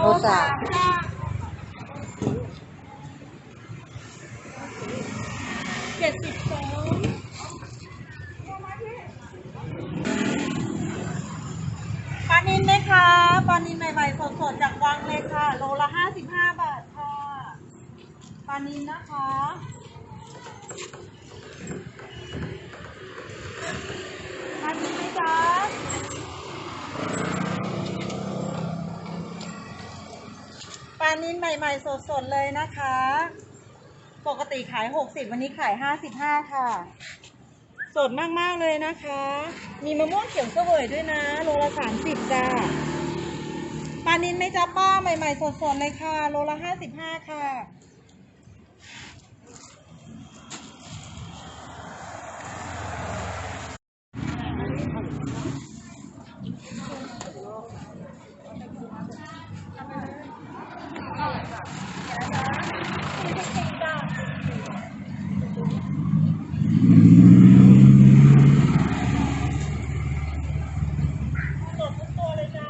โลสามจ้าเจ็ดสิบสองปลานินไหมคะปลานินใหม่ๆสดๆจากวังเลยค่ะ โลละห้าสิบห้าบาทค่ะปลานินนะคะ นินใหม่ๆสดๆเลยนะคะ ปกติขาย 60 วันนี้ขาย 55 ค่ะ สดมากๆเลยนะคะ มีมะม่วงเขียวเสวยด้วยนะโลละ 30 จ้าปลานินไม่จับป้าใหม่ๆสดๆเลยค่ะ โลละ 55 ค่ะ สดทุกตัวเลยจ้า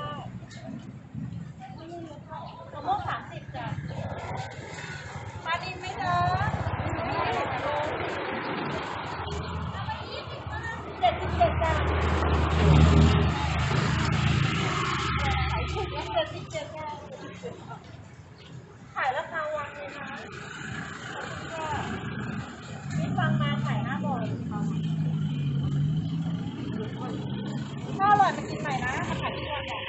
มะม่วงสามสิบจ้ะปลาดินไหมจ๊ะเจ็ดสิบเจ็ดจ้ะขายถูกแล้วเจ็ดสิบเจ็ดจ้ะขายราคาวันเลยนะขอบคุณค่ะนี่ฟังมาขายหน้าบ่อยค่ะถ้า อร่อยมากินใหม่นะมาขายที่วันก่อน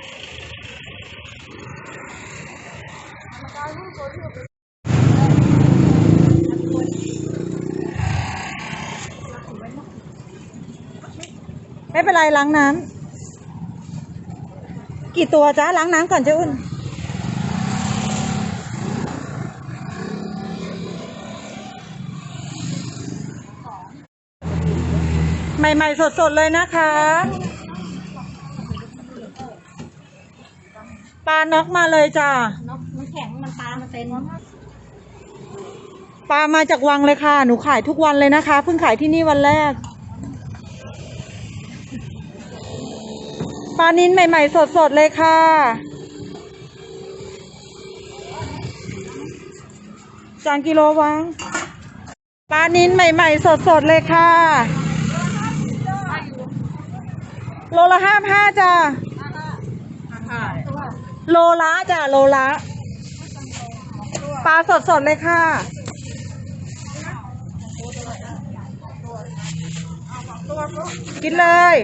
ไม่เป็นไรล้างน้ำกี่ตัวจ้าล้างน้ำก่อนเจ้าอุ่นใหม่ๆสดๆเลยนะคะ ลาน็อกมาเลยจ้านกมันแข็งมันปลามันเต็มปลามาจากวังเลยค่ะ หนูขายทุกวันเลยนะคะ เพิ่งขายที่นี่วันแรก ปลานินใหม่ๆ สดๆเลยค่ะ จานกิโลวัง ปลานินใหม่ๆ สดๆเลยค่ะ โลละห้าห้าจ้า โลละจ้ะโลละปลาสดๆเลยค่ะ กินเลย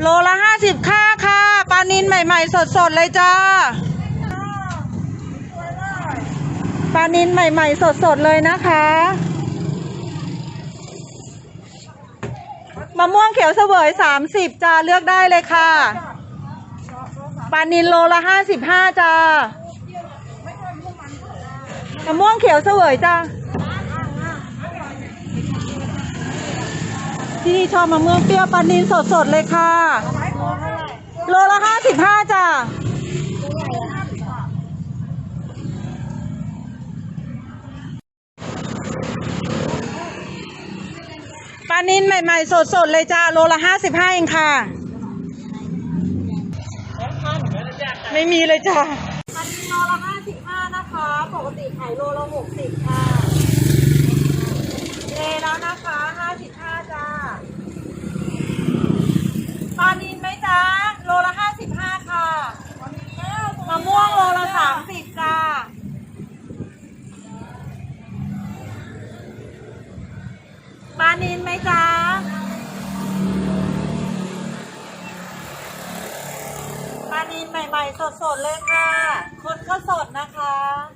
โลละห้าสิบค่าค่ะปลานินใหม่ๆ สดๆเลยจ้าปลานินใหม่ๆ สดๆเลยนะคะ มะม่วงเขียวเสวยสามสิบจ้าเลือกได้เลยค่ะปลานินโลละห้าสิบห้าจ้ามะม่วงเขียวเสวยจ้าที่นี่ชอบมะม่วงเปรี้ยวปลานินสดๆเลยค่ะ โลละห้าสิบห้าจ้า ลานินใหม่ ๆ สด ๆ เลยจ้าโลละห้าสิบห้าเองค่ะ ไม่มีเลยจ้า อันนี้โลละห้าสิบห้านะคะ ปกติขายโลละหกสิบค่ะานินไหมจ๊ะปลานินใหม่ๆสดๆเลยค่ะ คนก็สดนะคะ